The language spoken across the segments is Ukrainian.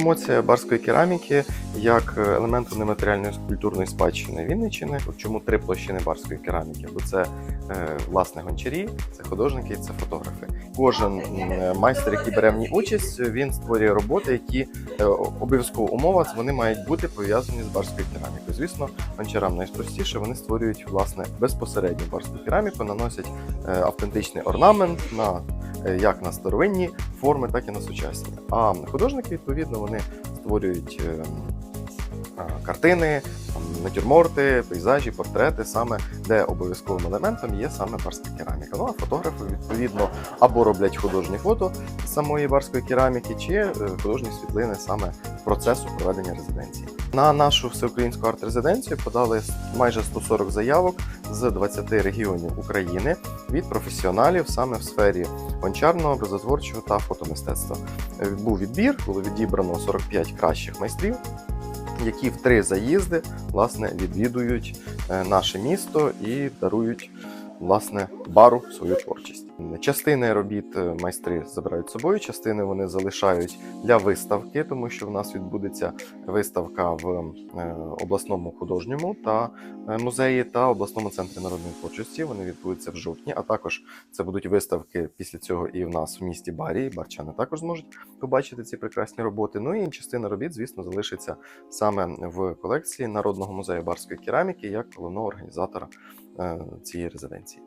промоція барської кераміки як елементу нематеріальної культурної спадщини Вінниччини. Чому три площини барської кераміки? Бо це е, власне гончарі, це художники, це фотографи. Кожен майстер, який бере в ній участь, він створює роботи, які е, обов'язково умова вони мають бути пов'язані з барською керамікою. Звісно, гончарам найпростіше вони створюють власне безпосередньо барську кераміку, наносять е, автентичний орнамент на як на старовинні форми, так і на сучасні. А художники, відповідно, вони створюють е, картини, натюрморти, пейзажі, портрети, саме де обов'язковим елементом є саме барська кераміка. Ну а фотографи відповідно або роблять художні фото самої барської кераміки, чи е, художні світлини саме процесу проведення резиденції. На нашу всеукраїнську арт-резиденцію подали майже 140 заявок з 20 регіонів України від професіоналів саме в сфері гончарного, образотворчого та фотомистецтва. Е, Був відбір, було відібрано 45 кращих майстрів, які в три заїзди власне відвідують е, наше місто і дарують власне бару свою творчість. Частини робіт е, майстри забирають з собою, частини вони залишають для виставки, тому що в нас відбудеться виставка в е, обласному художньому та е, музеї та обласному центрі народної творчості. Вони відбудуться в жовтні. А також це будуть виставки після цього і в нас в місті Барі. Барчани також зможуть побачити ці прекрасні роботи. Ну і частина робіт, звісно, залишиться саме в колекції Народного музею барської кераміки як головного організатора цієї резиденції.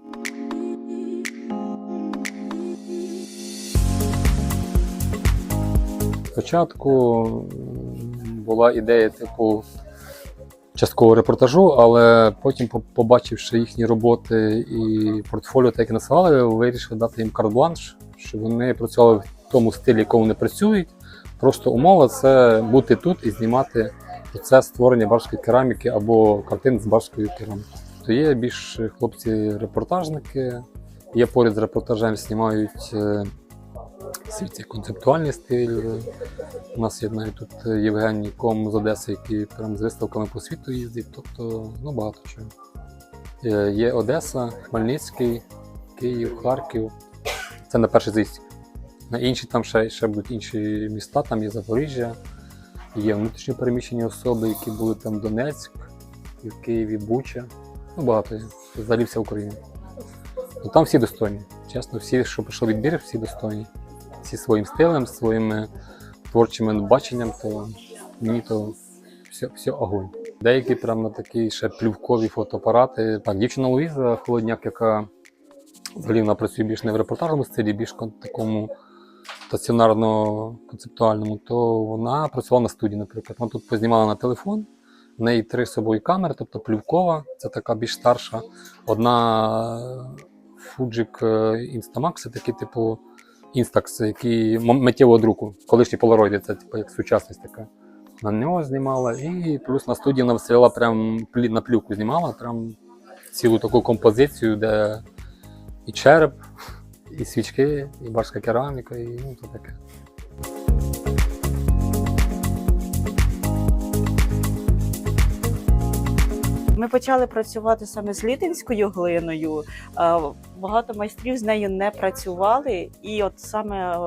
Спочатку була ідея типу часткового репортажу, але потім, побачивши їхні роботи і портфоліо, так як насилали, вирішив дати їм карт-бланш, щоб вони працювали в тому стилі, якому вони працюють. Просто умова це бути тут і знімати процес створення барської кераміки або картин з барської кераміки. То є більш хлопці-репортажники, є поряд з репортажем знімають цей концептуальний стиль. У нас є навіть тут Євгеній Ком з Одеси, який прям з виставками по світу їздить. Тобто, ну багато чого. Е, Є Одеса, Хмельницький, Київ, Харків. Це на перший заїзд. На інші там ще, ще будуть інші міста, там є Запоріжжя, є внутрішньо переміщені особи, які були там Донецьк, і в Києві, Буча. Ну, багато. Взагалі вся Україна. Ну, там всі достойні. Чесно, всі, що пройшов відбір, всі достойні. Всі своїм стилем, своїми творчим баченням, то мені то все, все огонь. Деякі прям на такі ще плювкові фотоапарати. Так, дівчина Луїза Холодняк, яка взагалі вона працює більш не в репортажному стилі, більш такому стаціонарно-концептуальному, то вона працювала на студії, наприклад. Вона тут познімала на телефон. В неї три з собою камери, тобто плювкова, це така більш старша. Одна Fujic Instamax, це такий типу Instax, який миттєвого друку, колишні полароїди, це типу як сучасність така. На нього знімала, і плюс на студії навстріла прям на плівку знімала, прям цілу таку композицію, де і череп, і свічки, і барська кераміка, і ну то таке. Ми почали працювати саме з літинською глиною. Е, Багато майстрів з нею не працювали, і от саме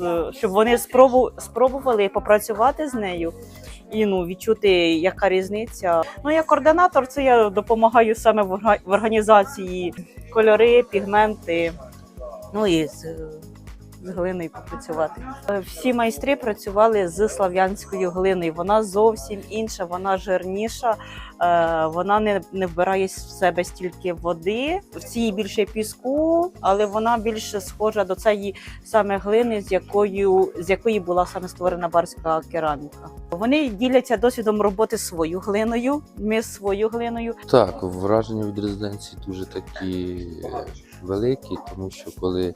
е, щоб вони спробу, спробували попрацювати з нею і ну відчути, яка різниця. Ну я координатор, це я допомагаю саме в організації кольори, пігменти. Ну і з, глиною попрацювати. Е, Всі майстри працювали з слав'янською глиною. Вона зовсім інша, вона жирніша. Е, вона не, не вбирає в себе стільки води. В цій більше піску, але вона більше схожа до цієї саме глини, з якою з якої була саме створена барська кераміка. Вони діляться досвідом роботи свою глиною. Ми свою глиною. Так, враження від резиденції дуже такі великі, тому що коли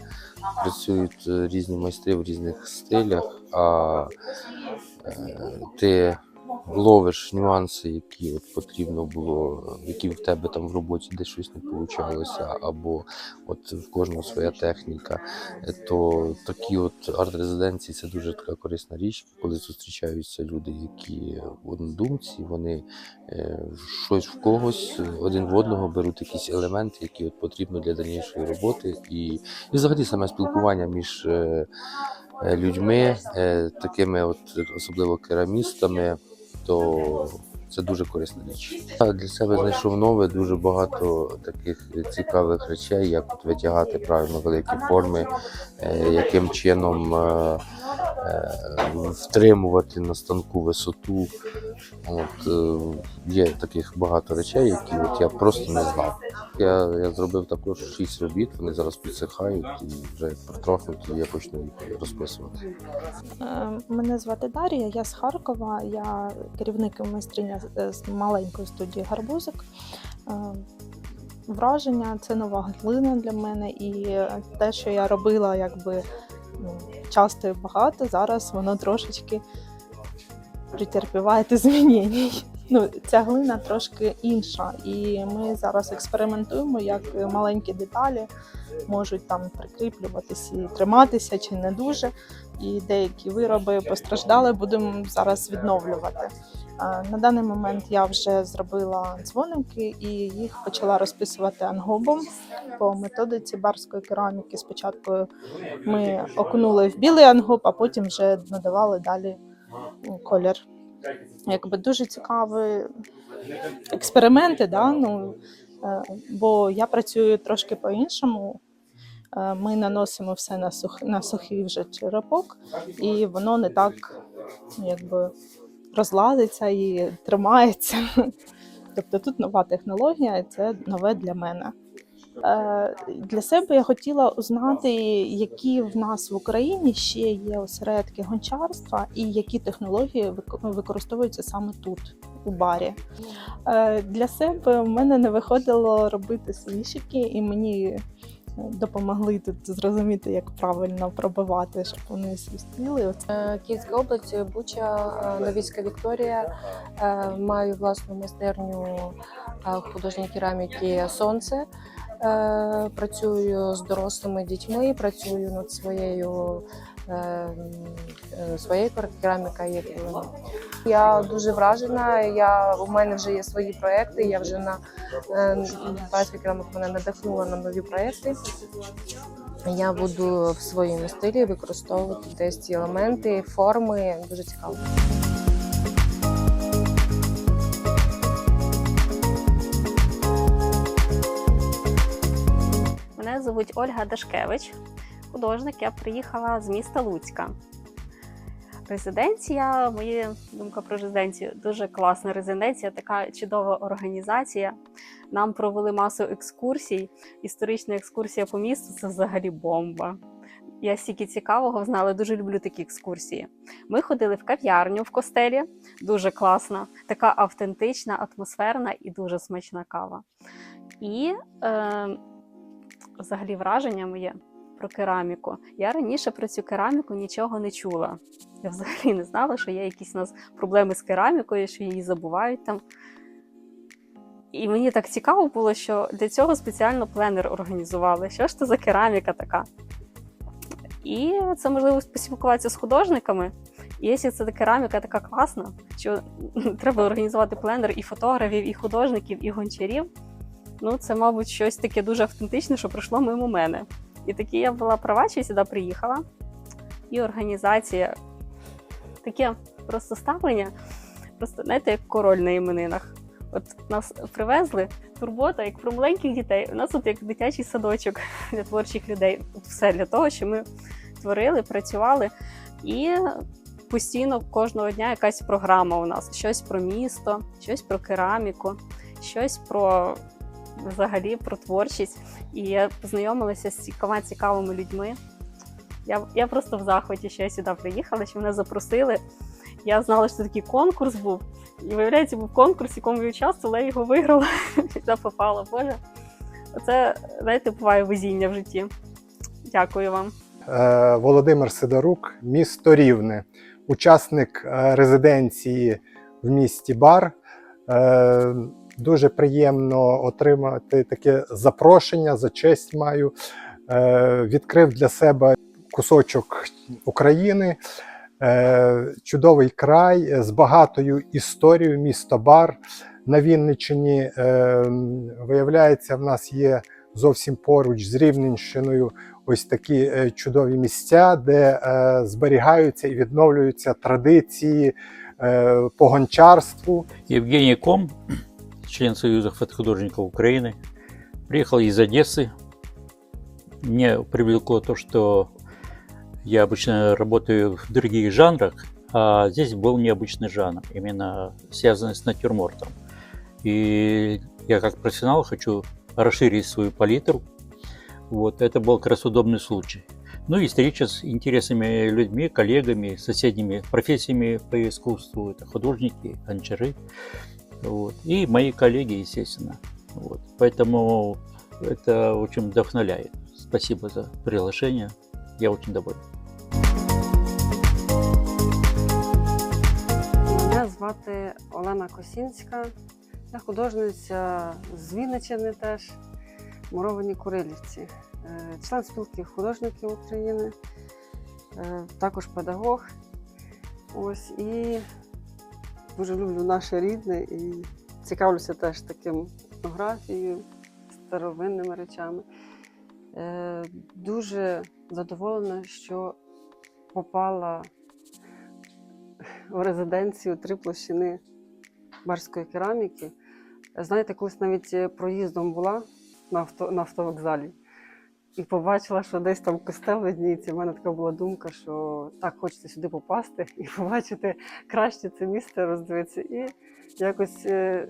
працюють е, різні майстри в різних стилях, а е, ти ловиш нюанси, які от потрібно було, які в тебе там в роботі десь щось не получалося, або от в кожного своя техніка, е, то такі от арт-резиденції це дуже така корисна річ, коли зустрічаються люди, які однодумці, вони е, щось в когось один в одного беруть якісь елементи, які от потрібно для дальнішої роботи, і, і взагалі саме спілкування між е, людьми, такими от особливо керамістами, то це дуже корисна річ. Я для себе знайшов нове дуже багато таких цікавих речей, як от витягати правильно великі форми, е, яким чином е, втримувати на станку висоту. От, е, є таких багато речей, які от я просто не знав. Я, я зробив також шість робіт, вони зараз підсихають і вже потрохи я почну їх розписувати. Е, Мене звати Дар'я, я з Харкова, я керівник майстриня з- з маленької студії Гарбузик. Е, Враження це нова глина для мене, і те, що я робила, якби ну, часто і багато, зараз воно трошечки претерпіває змінень. Ну, ця глина трошки інша, і ми зараз експериментуємо, як маленькі деталі можуть там прикріплюватися і триматися чи не дуже і деякі вироби постраждали, будемо зараз відновлювати. А, На даний момент я вже зробила дзвоники і їх почала розписувати ангобом по методиці барської кераміки. Спочатку ми окунули в білий ангоб, а потім вже надавали далі колір. Якби дуже цікаві експерименти, да? ну, е, бо я працюю трошки по-іншому. Е, Ми наносимо все на, сух, на сухий вже черепок, і воно не так якби, розладиться і тримається. Тобто тут нова технологія, і це нове для мене. Е, Для себе я хотіла узнати, які в нас в Україні ще є осередки гончарства і які технології використовуються саме тут, у барі. Е, Для себе в мене не виходило робити свічики, і мені допомогли тут зрозуміти, як правильно пробивати, щоб вони свістіли. Е, Київська область, Буча, е, Новіська Вікторія. Е, Маю власну майстерню е, художньої кераміки Сонце. Е, Працюю з дорослими дітьми, працюю над своєю е, е, своєю керамікою. Я дуже вражена. Я, у мене вже є свої проекти. Я вже на е, Барська мене надихнула на нові проекти. Я буду в своєму стилі використовувати десь ці елементи, форми. Дуже цікаво. Мене звуть Ольга Дашкевич, художник. Я приїхала з міста Луцька. Резиденція, моя думка про резиденцію, дуже класна резиденція, така чудова організація. Нам провели масу екскурсій. Історична екскурсія по місту це взагалі бомба. Я стільки цікавого знала, дуже люблю такі екскурсії. Ми ходили в кав'ярню в костелі, дуже класна, така автентична, атмосферна і дуже смачна кава. І е, взагалі враження моє про кераміку. Я раніше про цю кераміку нічого не чула. Я взагалі не знала, що є якісь у нас проблеми з керамікою, що її забувають там. І мені так цікаво було, що для цього спеціально пленер організували. Що ж це за кераміка така? І це можливо поспілкуватися з художниками. І якщо це кераміка така класна, що треба організувати пленер і фотографів, і художників, і гончарів. Ну, це, мабуть, щось таке дуже автентичне, що пройшло мимо мене. І такі я була права, що сюди приїхала. І організація, таке просто ставлення, просто знаєте, як король на іменинах. От нас привезли, турбота, як про маленьких дітей. У нас тут як дитячий садочок для творчих людей. Тут все для того, що ми творили, працювали. І постійно кожного дня якась програма у нас: щось про місто, щось про кераміку, щось про взагалі про творчість. І я познайомилася з цікавими цікавими людьми. Я, я просто в захваті, що я сюди приїхала, що мене запросили. Я знала, що такий конкурс був. І виявляється, був конкурс, якому я участвувала, я його виграла. Сюди попала. Боже. Оце, знаєте, буває везіння в житті. Дякую вам. Е, Володимир Сидорук, місто Рівне, учасник е, резиденції в місті Бар. Е, Дуже приємно отримати таке запрошення, за честь маю. Е, Відкрив для себе кусочок України, Е, чудовий край з багатою історією, місто Бар на Вінниччині. Е, Виявляється, в нас є зовсім поруч з Рівненщиною ось такі чудові місця, де зберігаються і відновлюються традиції по гончарству. Евгений Ком, член Союза фотохудожников Украины, приехал из Одессы. Меня привлекло то, что я обычно работаю в других жанрах, а здесь был необычный жанр, именно связанный с натюрмортом. И я как профессионал хочу расширить свою палитру. Вот, это был как раз удобный случай. Ну и встреча с интересными людьми, коллегами, соседними профессиями по искусству. Это художники, гончары. Вот. И мои коллеги, естественно. Вот. Поэтому это очень вдохновляет. Спасибо за приглашение. Я очень доволен. Мене звати Олена Косінська. Я художниця з Вінничини теж, муровані Курилівці. Е, Член спілки художників України, е, також педагог. Ось і дуже люблю наше рідне і цікавлюся теж таким етнографією, старовинними речами. Е, Дуже задоволена, що попала в резиденцію три площини барської кераміки. Знаєте, колись навіть проїздом була на, авто, на автовокзалі і побачила, що десь там костел видніється. У мене така була думка, що так хочеться сюди попасти і побачити краще це місце, роздивитися. І якось е,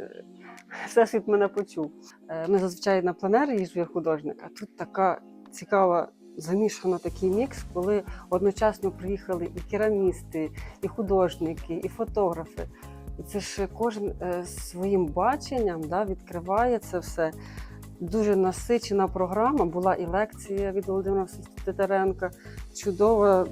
всесвіт мене почув. Е, Ми зазвичай на пленер їжджу художник, а тут така цікава. Замішано такий мікс, коли одночасно приїхали і керамісти, і художники, і фотографи. І це ж кожен е, своїм баченням да, відкриває це все. Дуже насичена програма. Була і лекція від Володимира Титаренка, чудова,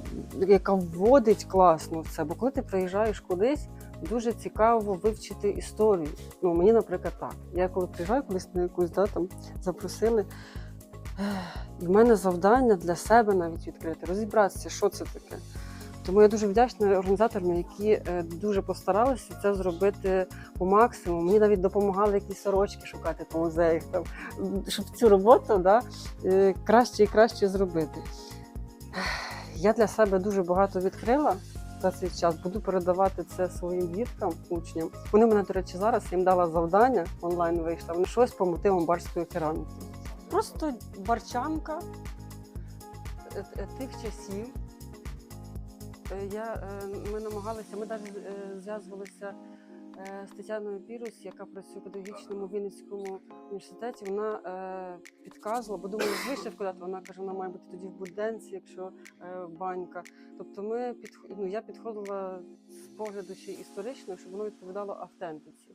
яка вводить класно в це. Бо коли ти приїжджаєш кудись, дуже цікаво вивчити історію. Ну, мені, наприклад, так. Я коли приїжджаю колись на якусь да, там запросили. І в мене завдання для себе навіть відкрити, розібратися, що це таке. Тому я дуже вдячна організаторам, які е, дуже постаралися це зробити по максимуму. Мені навіть допомагали якісь сорочки шукати по музеях, там, щоб цю роботу да, е, краще і краще зробити. Я для себе дуже багато відкрила за цей час. Буду передавати це своїм діткам, учням. Вони мене, до речі, зараз їм дала завдання онлайн вийшла. Вони щось по мотивам барської кераміки. Просто барчанка е, тих часів. Е, Я, е, ми намагалися, ми навіть е, зв'язувалися з Тетяною Пірус, яка працює в педагогічному Вінницькому університеті. Вона підказувала, бо думаю, вишивку дати. Вона каже, вона має бути тоді в буденці, якщо банька. Тобто ми підх... ну, я підходила з погляду ще історичного, щоб воно відповідало автентиці.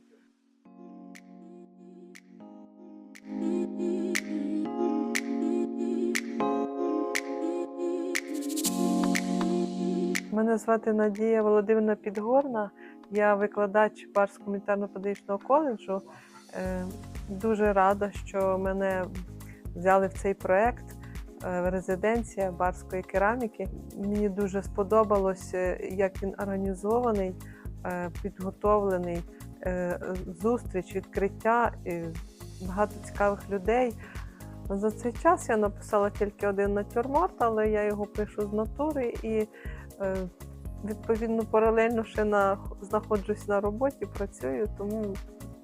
Мене звати Надія Володимирівна Підгорна. Я викладач Барського гуманітарно-педагогічного коледжу. Е, Дуже рада, що мене взяли в цей проект е, резиденція барської кераміки. Мені дуже сподобалось, е, як він організований, підготовлений, зустріч, відкриття, багато цікавих людей. За цей час я написала тільки один натюрморт, але я його пишу з натури і відповідно паралельно ще на, знаходжусь на роботі, працюю, тому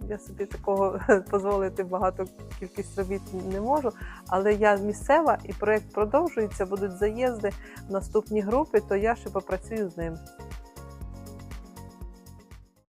я собі такого дозволити багато кількість робіт не можу. Але я місцева і проект продовжується, будуть заїзди в наступні групи, то я ще попрацюю з ним.